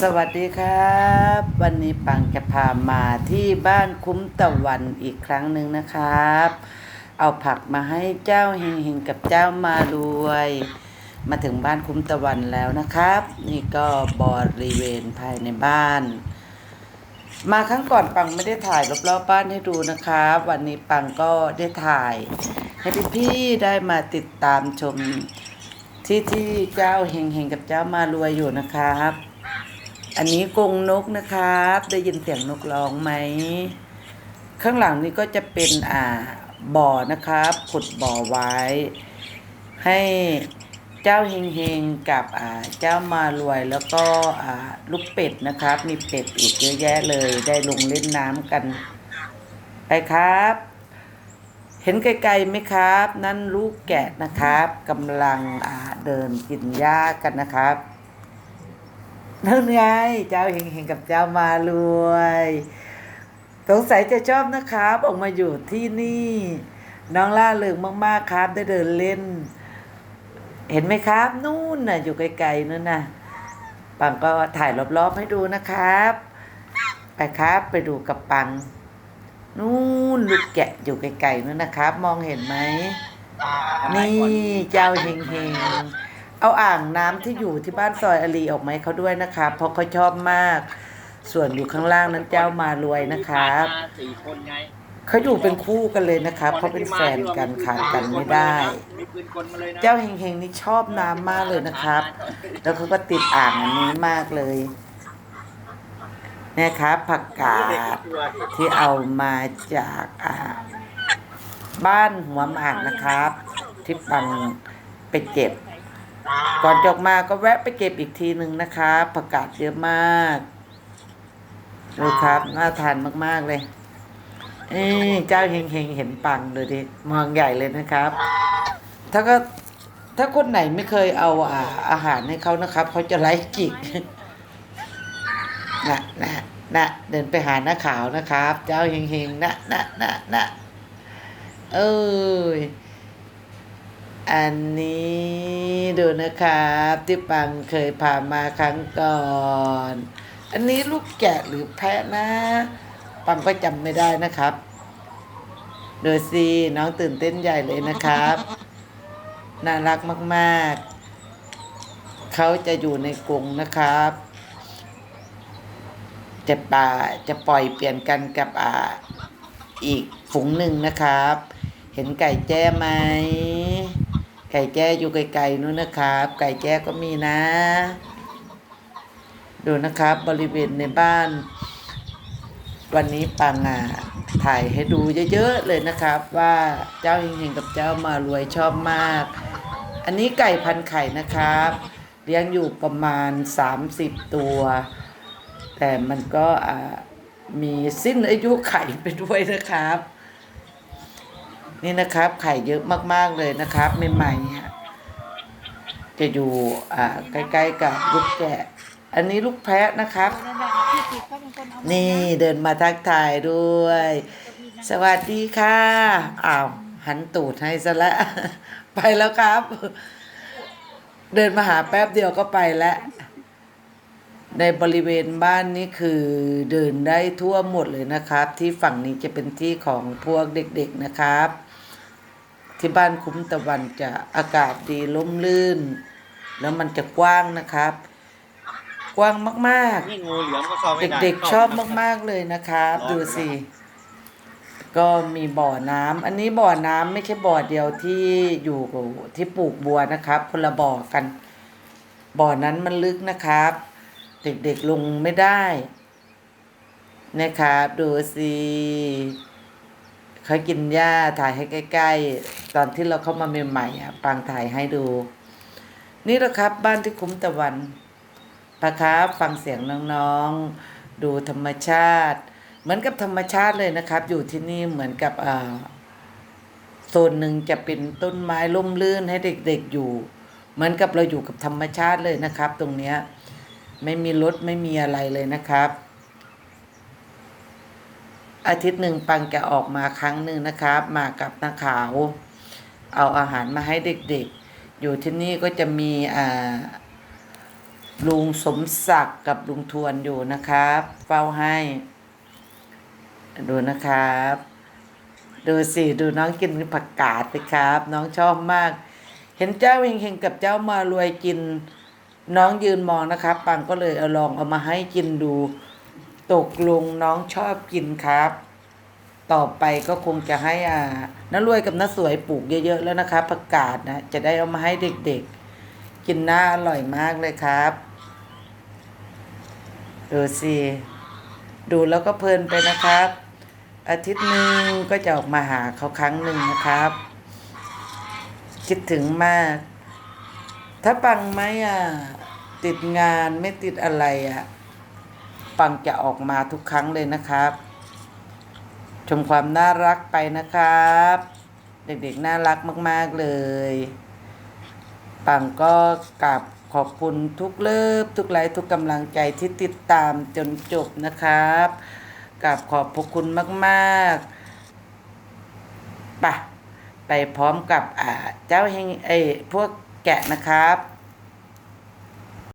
สวัสดีครับ วันนี้ปังจะพามาที่บ้านคุ้มตะวันอีกครั้งหนึ่งนะครับ เอาผักมาให้เจ้าเฮงๆกับเจ้ามารวย มาถึงบ้านคุ้มตะวันแล้วนะครับ นี่ก็บริเวณภายในบ้าน มาครั้งก่อนปังไม่ได้ถ่ายรอบๆบ้านให้ดูนะครับ วันนี้ปังก็ได้ถ่าย ให้พี่ๆได้มาติดตามชมที่ที่เจ้าเฮงเฮงๆกับเจ้ามารวยอยู่นะครับ อันนี้กรงนกนะครับ ได้ยินเสียงนกร้องไหม ข้างหลังนี้ก็จะเป็นอ่าบ่อนะครับขุดบ่อไว้ ให้เจ้าเฮงเฮงๆกับอ่าเจ้ามารวยแล้วก็อ่าลูกเป็ดนะครับ มีเป็ดอีกเยอะแยะเลย ได้ลงเล่นน้ำกัน ไปครับ เห็นไกลๆไหมครับ นั่นลูกแกะนะครับกำลังอ่าเดินกินหญ้ากันนะครับ นั่นไง เจ้าเฮงๆกับเจ้ามารวยสงสัยจะชอบนะครับ ออกมาอยู่ที่นี่ น้องล่าเริงมาก ๆ ครับ ได้เดินเล่น เห็นไหมครับ นู่นน่ะ อยู่ไกลๆนู่นน่ะ ปังก็ถ่ายรอบ ๆ ให้ดูนะครับ ไปครับไปดูกับปัง นู่นลูกแกะอยู่ไกลๆนู่นนะครับ มองเห็นไหม นี่เจ้าเฮงเฮงๆ เอาอ่างน้ำที่อยู่ที่บ้านซอยอลีออกมาให้เขาด้วยนะครับเพราะเขาชอบมาก ส่วนอยู่ข้างล่างนั้นเจ้ามารวยนะครับสี่คนไงเขาอยู่เป็นคู่กันเลยนะครับเขาเป็นแฟนกันขาดกันไม่ได้ มีปืนกลมาเลยนะเจ้าเฮงเฮงๆนี่ชอบน้ำมากเลยนะครับ แล้วเขาก็ติดอ่างอันนี้มากเลยนะครับผักกาดที่เอามาจากอ่าบ้านหัวหมากนะครับ ที่ปังไปเก็บ ก่อนจบมาก็แวะไปเก็บอีกทีหนึ่งนะครับผักกาดเยอะมากดูครับน่าทานมากๆเลยเอ้เจ้าเฮงเฮงเห็นปังเลยดิมองใหญ่เลยนะครับ ถ้าก็ถ้าคนไหนไม่เคยเอาอาอาหารให้เขานะครับเขาจะไล่จิกนะนะนะเดินไปหาหน้าขาวนะครับ เจ้าเฮงเฮงนะนะนะนะเอ้ย อันนี้ดูนะครับ ที่ปังเคยพามาครั้งก่อน อันนี้ลูกแกะหรือแพะนะ ปังก็จำไม่ได้นะครับดูสิน้องตื่นเต้นใหญ่เลยนะครับ น่ารักมากๆ เขาจะอยู่ในกรงนะครับ จะป่าจะปล่อยเปลี่ยนกันกับอ่าอีกฝูงหนึ่งนะครับ เห็นไก่แจ้ไหม ไก่แจ้อยู่ไกลๆนู้นนะครับ ไก่แจ้ก็มีนะ ดูนะครับบริเวณในบ้าน วันนี้ปังอะถ่ายให้ดูเยอะๆเลยนะครับ ว่าเจ้าเฮงๆกับเจ้ามารวยชอบมาก อันนี้ไก่พันไข่นะครับ เลี้ยงอยู่ประมาณ 30 ตัว แต่มันก็มีสิ้นอายุไข่ไปด้วยนะครับ นี่นะครับ ไข่เยอะมากๆเลยนะครับใหม่ๆอะจะอยู่อ่าใกล้ๆกับลูกแกะ อันนี้ลูกแพะนะครับ นี่เดินมาทักทายด้วย สวัสดีค่ะอ้าวหันตูดให้ซะแล้ว ไปแล้วครับ เดินมาหาแป๊บเดียวก็ไปแล้วในบริเวณบ้านนี่คือเดินได้ทั่วหมดเลยนะครับ ที่ฝั่งนี้จะเป็นที่ของพวกเด็กๆนะครับ ที่บ้านคุ้มตะวันจะอากาศดีร่มรื่น แล้วมันจะกว้างนะครับ กว้างมากๆนี่งูเหลือมก็เข้าไม่ได้เด็กๆชอบมากๆเลยนะครับ ดูสิ ก็มีบ่อน้ำอันนี้บ่อน้ำไม่ใช่บ่อเดียวที่อยู่ที่ปลูกบัวนะครับ คนละบ่อกัน บ่อนั้นมันลึกนะครับ เด็กๆลงไม่ได้ นะครับดูสิ เขากินหญ้าถ่ายให้ใกล้ ๆ ตอนที่เราเข้ามาใหม่ๆอะปางถ่ายให้ดู นี่แหละครับบ้านที่คุ้มตะวันนะครับฟังเสียงน้องๆ ดูธรรมชาติ เหมือนกับธรรมชาติเลยนะครับ อยู่ที่นี่เหมือนกับอ่าโซนหนึ่งจะเป็นต้นไม้ร่มรื่นให้เด็กๆอยู่ เหมือนกับเราอยู่กับธรรมชาติเลยนะครับ ตรงเนี้ยไม่มีรถไม่มีอะไรเลยนะครับ อาทิตย์หนึ่งปังจะออกมาครั้งหนึ่งนะครับ มากับนักขาว เอาอาหารมาให้เด็กๆ อยู่ที่นี่ก็จะมีอ่าลุงสมศักดิ์กับลุงทวนอยู่นะครับ เฝ้าให้ ดูนะครับ ดูสิดูน้องกินผักกาดสิครับ น้องชอบมาก เห็นเจ้าเฮงๆกับเจ้ามารวยกิน น้องยืนมองนะครับ ปังก็เลยเอาลองเอามาให้กินดู ตกลงน้องชอบกินครับ ต่อไปก็คงจะให้อ่าน้ารวยกับน้าสวยปลูกเยอะๆแล้วนะครับผักกาดนะ จะได้เอามาให้เด็กๆ กินน่าอร่อยมากเลยครับดูสิดูแล้วก็เพลินไปนะครับ อาทิตย์หนึ่งก็จะออกมาหาเขาครั้งหนึ่งนะครับ คิดถึงมาก ถ้าปังไหมอะ ติดงานไม่ติดอะไรอะ ปังจะออกมาทุกครั้งเลยนะครับ ชมความน่ารักไปนะครับ เด็กๆน่ารักมากๆเลย ปังก็กราบขอบคุณทุกเลิฟทุกไลค์ทุกกำลังใจที่ติดตามจนจบนะครับกราบขอบพระคุณมากๆปะไปพร้อมกับเจ้าเฮงเอยพวกแกะนะครับ